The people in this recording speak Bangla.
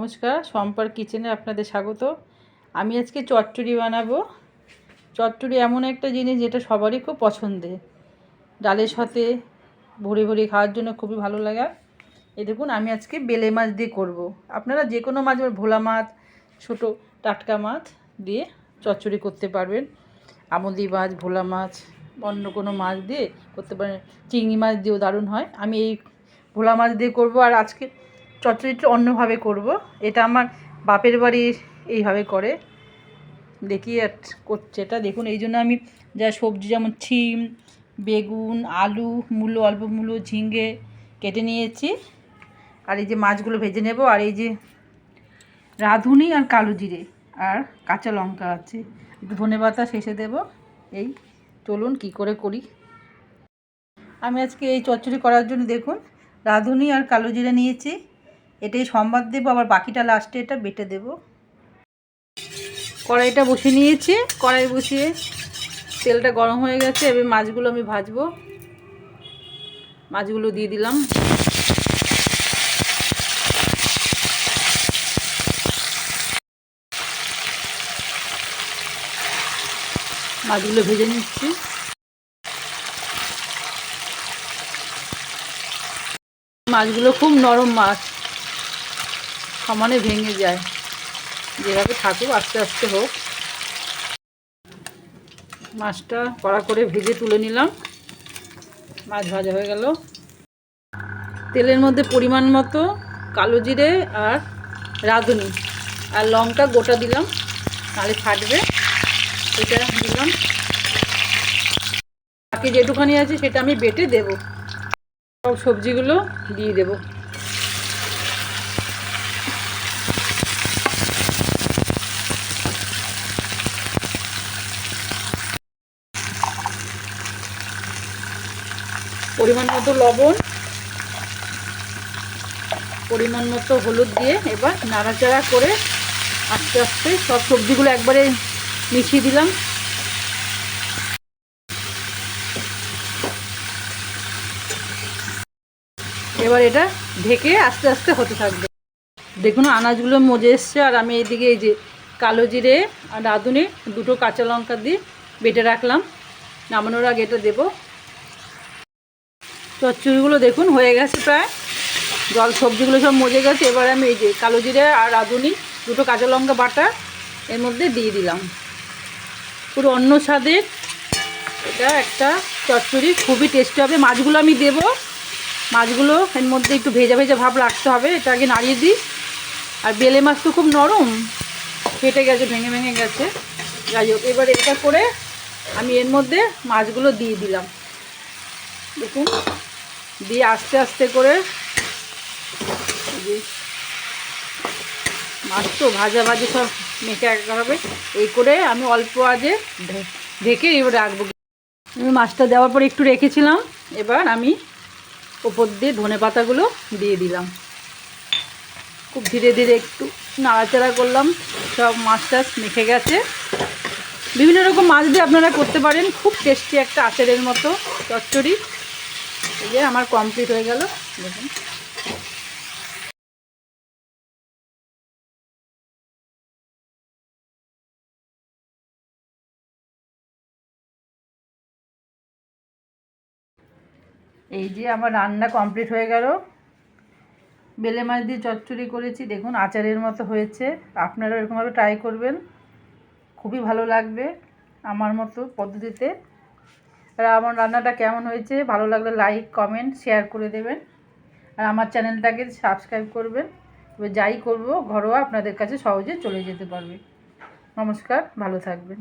নমস্কার, সম্পার কিচেনে আপনাদের স্বাগত। আমি আজকে চচ্চড়ি বানাবো। চচ্চড়ি এমন একটা জিনিস যেটা সবারই খুব পছন্দের। ডালের সাথে ভরে ভরে খাওয়ার জন্য খুবই ভালো লাগে। এই দেখুন, আমি আজকে বেলে মাছ দিয়ে করব। আপনারা যে কোনো মাছ ভোলা মাছ, ছোটো টাটকা মাছ দিয়ে চচ্চড়ি করতে পারবেন। আমদি মাছ, ভোলা মাছ, অন্য কোনো মাছ দিয়ে করতে পারেন। চিংড়ি মাছ দিয়েও দারুণ হয়। আমি এই ভোলা মাছ দিয়ে করব। আর আজকে চচ্চড়িটা অন্যভাবে করব। এটা আমার বাপের বাড়ির এইভাবে করে। দেখি আর করছে এটা। দেখুন, এই জন্য আমি যা সবজি যেমন ছিম, বেগুন, আলু, মূলো, অল্প মূলো ঝিঙ্গে কেটে নিয়েছি। আর এই যে মাছগুলো ভেজে নেব। আর এই যে রাঁধুনি আর কালো জিরে আর কাঁচা লঙ্কা আছে। একটু ধনে পাতা শেষে দেব। এই চলুন কি করে করি। আমি আজকে এই চচ্চড়ি করার জন্য দেখুন, রাঁধুনি আর কালো জিরে নিয়েছি। এটাই সম্বাদ দেবো, আবার বাকিটা লাস্টে এটা বেটে দেব। কড়াইটা বসিয়ে নিয়েছি, কড়াই বসিয়ে তেলটা গরম হয়ে গেছে, এবার মাছগুলো আমি ভাজবো। মাছগুলো দিয়ে দিলাম। মাছগুলো ভেজে নিচ্ছি। মাছগুলো খুব নরম মাছ। সমানে ভেঙে যায়। যেভাবে থাকুক, আস্তে আস্তে হোক। মাছটা কড়া করে ভেজে তুলে নিলাম। মাছ ভাজা হয়ে গেল। তেলের মধ্যে পরিমাণ মতো কালো জিরে আর রাঁধুনি আর লঙ্কা গোটা দিলাম। তাহলে ফাটবে। এটা দিলাম। বাকি যেটুখানি আছে সেটা আমি বেটে দেব। সব সবজিগুলো দিয়ে দেবো। পরিমাণ মতো লবণ, পরিমাণ মতো হলুদ দিয়ে এবার নাড়াচাড়া করে আস্তে আস্তে সব সবজিগুলো একবারে মিশিয়ে দিলাম। এবার এটা ঢেকে আস্তে আস্তে হতে থাকবে। দেখুন আনাজগুলো মজে এসছে, আর আমি এইদিকে এই যে কালো জিরে আর রাঁধুনি, দুটো কাঁচা লঙ্কা দিয়ে বেটে রাখলাম। নামানোর আগে এটা দেবো। চচ্চড়িগুলো দেখুন, হয়ে গেছে প্রায়। জল সবজিগুলো সব মজে গেছে। এবার আমি এই যে কালো জিরে আর রাঁধুনি, দুটো কাঁচা লঙ্কা বাটা এর মধ্যে দিয়ে দিলাম। পুরো অন্য স্বাদের এটা একটা চচ্চড়ি, খুবই টেস্টি হবে। মাছগুলো আমি দেব। মাছগুলো এর মধ্যে একটু ভেজা ভেজা ভাব রাখতে হবে। এটা আগে নাড়িয়ে দিই। আর বেলে মাছ তো খুব নরম। ফেটে গেছে, ভেঙে ভেঙে গেছে। যাই হোক, এবার এটা করে আমি এর মধ্যে মাছগুলো দিয়ে দিলাম। দেখুন। দিয়ে আস্তে আস্তে করে মাছ তো ভাজা ভাজি সব মেখে একা হবে। এই করে আমি অল্প আজে ঢেকে এবার রাখব। আমি মাছটা দেওয়ার পরে একটু রেখেছিলাম। এবার আমি ওপর দিয়ে ধনে পাতাগুলো দিয়ে দিলাম। খুব ধীরে ধীরে একটু নাড়াচাড়া করলাম। সব মাছ টাছ মেখে গেছে। বিভিন্ন রকম মাছ দিয়ে আপনারা করতে পারেন। খুব টেস্টি একটা আচারের মতো চচ্চড়ি। এই যে আমার কমপ্লিট হয়ে গেল। দেখুন। এই যে আমার রান্না কমপ্লিট হয়ে গেল। বেলে মাছ দিয়ে চচ্চড়ি করেছি। দেখুন, আচারের মতো হয়েছে। আপনারা এরকমভাবে ট্রাই করবেন। খুবই ভালো লাগবে আমার মতো পদ্ধতিতে। আর আমার রান্নাটা কেমন হয়েছে? ভালো লাগলে লাইক কমেন্ট শেয়ার করে দেবেন। আর আমার চ্যানেলটাকে সাবস্ক্রাইব করবেন। তবে যাই করব, ঘরোয়া আপনাদের কাছে সহজে চলে যেতে পারবে। নমস্কার, ভালো থাকবেন।